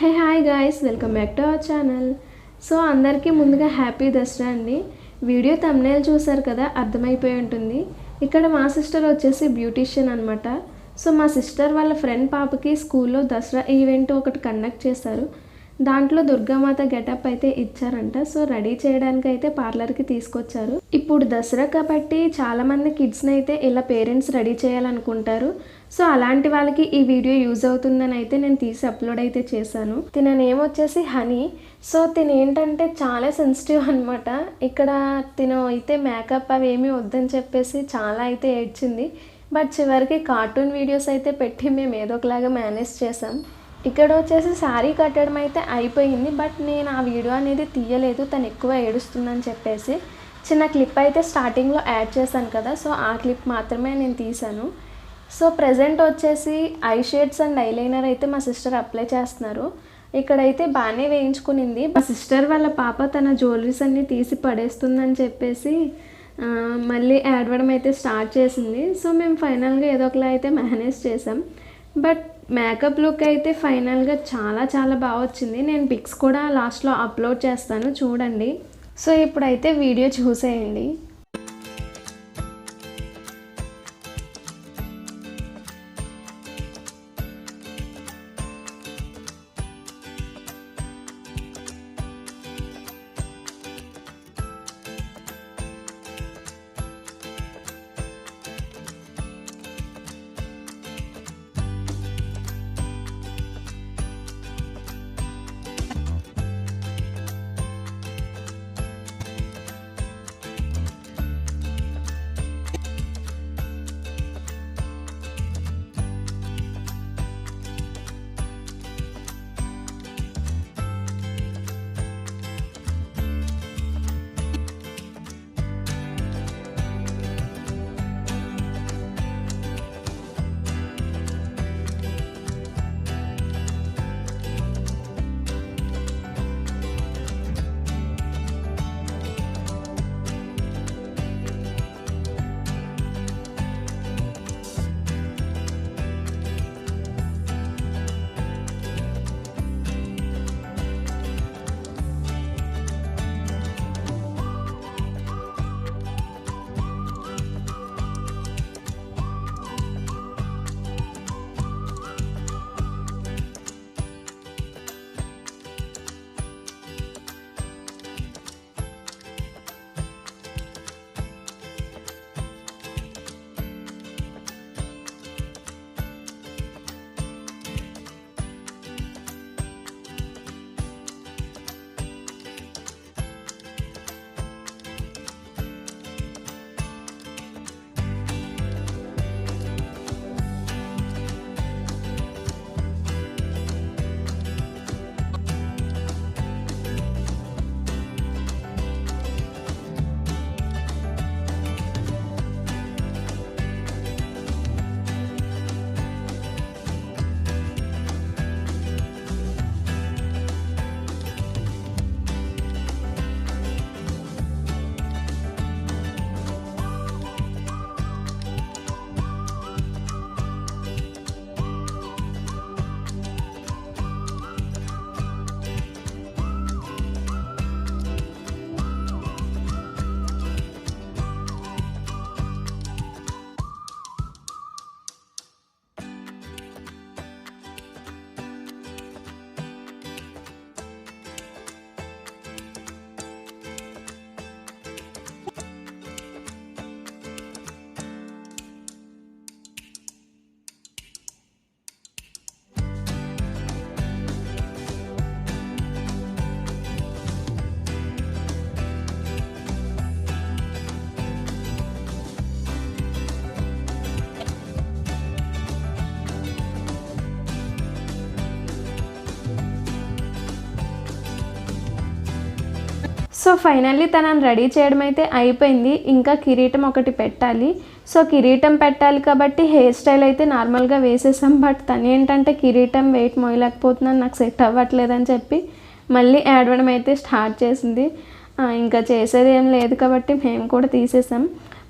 Hey hi guys welcome back to our channel so అందరికీ ముందుగా happy Dasara అండి. Video thumbnail చూసారు కదా అర్థమైపోయి ఉంటుంది. ఇక్కడ మా సిస్టర్ వచ్చేసి బ్యూటీషియన్ అనమాట సో మా సిస్టర్ వాళ్ళ ఫ్రెండ్ పాపకి స్కూల్లో దసరా ఈవెంట్ ఒకటి కండక్ట్ చేశారు. దాంట్లో దుర్గామాత గెటప్ అయితే ఇచ్చారంట. సో రెడీ చేయడానికి అయితే పార్లర్కి తీసుకొచ్చారు. ఇప్పుడు దసరా కాబట్టి చాలామంది కిడ్స్ని అయితే ఇలా పేరెంట్స్ రెడీ చేయాలనుకుంటారు. సో అలాంటి వాళ్ళకి ఈ వీడియో యూజ్ అవుతుందని అయితే నేను తీసి అప్లోడ్ అయితే చేశాను. తిన నేమ్ వచ్చేసి హనీ. సో తిన ఏంటంటే చాలా సెన్సిటివ్ అనమాట ఇక్కడ తిన అయితే మేకప్ అవి ఏమీ వద్దని చెప్పేసి చాలా అయితే ఏడ్చింది. బట్ చివరికి కార్టూన్ వీడియోస్ అయితే పెట్టి మేము ఏదో ఒకలాగా మేనేజ్ చేసాం ఇక్కడ వచ్చేసి శారీ కట్టడం అయితే అయిపోయింది బట్ నేను ఆ వీడియో అనేది తీయలేదు తను ఎక్కువ ఏడుస్తుందని చెప్పేసి. చిన్న క్లిప్ అయితే స్టార్టింగ్లో యాడ్ చేశాను కదా సో ఆ క్లిప్ మాత్రమే నేను తీశాను. సో ప్రజెంట్ వచ్చేసి ఐ షేడ్స్ అండ్ ఐలైనర్ అయితే మా సిస్టర్ అప్లై చేస్తున్నారు. ఇక్కడైతే బాగానే వేయించుకునింది. మా సిస్టర్ వాళ్ళ పాప తన జ్యువెలరీస్ అన్నీ తీసి పడేస్తుందని చెప్పేసి మళ్ళీ ఏడవడం అయితే స్టార్ట్ చేసింది. సో మేము ఫైనల్గా ఏదో ఒకలా అయితే మేనేజ్ చేసాం బట్ మేకప్ లుక్ అయితే ఫైనల్గా చాలా చాలా బాగా వచ్చింది. నేను పిక్స్ కూడా లాస్ట్లో అప్లోడ్ చేస్తాను చూడండి. సో ఇప్పుడైతే వీడియో చూసేయండి. సో ఫైనల్లీ తనని రెడీ చేయడం అయితే అయిపోయింది. ఇంకా కిరీటం ఒకటి పెట్టాలి. సో కిరీటం పెట్టాలి కాబట్టి హెయిర్ స్టైల్ అయితే నార్మల్గా వేసేసాం. బట్ తను ఏంటంటే కిరీటం వెయిట్ మోయలేకపోతున్నాను. నాకు సెట్ అవ్వట్లేదని చెప్పి మళ్ళీ ఏడవడం అయితే స్టార్ట్ చేసింది. ఇంకా చేసేది ఏం లేదు కాబట్టి మేము కూడా తీసేసాం.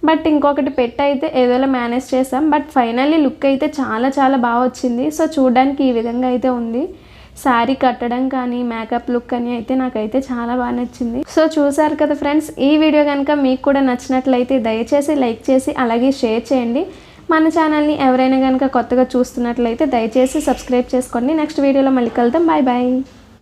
బట్ ఇంకొకటి పెట్టి అయితే ఏదోలా మేనేజ్ చేసాం. బట్ ఫైనల్లీ లుక్ అయితే చాలా చాలా బాగా వచ్చింది. సో చూడడానికి ఈ విధంగా అయితే ఉంది. శారీ కట్టడం కానీ మేకప్ లుక్ అని అయితే నాకైతే చాలా బాగా నచ్చింది. సో చూసారు కదా ఫ్రెండ్స్ ఈ వీడియో కనుక మీకు కూడా నచ్చినట్లయితే దయచేసి లైక్ చేసి అలాగే షేర్ చేయండి. మన ఛానల్ని ఎవరైనా కనుక కొత్తగా చూస్తున్నట్లయితే దయచేసి సబ్స్క్రైబ్ చేసుకోండి. నెక్స్ట్ వీడియోలో మళ్ళీ కలుద్దాం. Bye bye.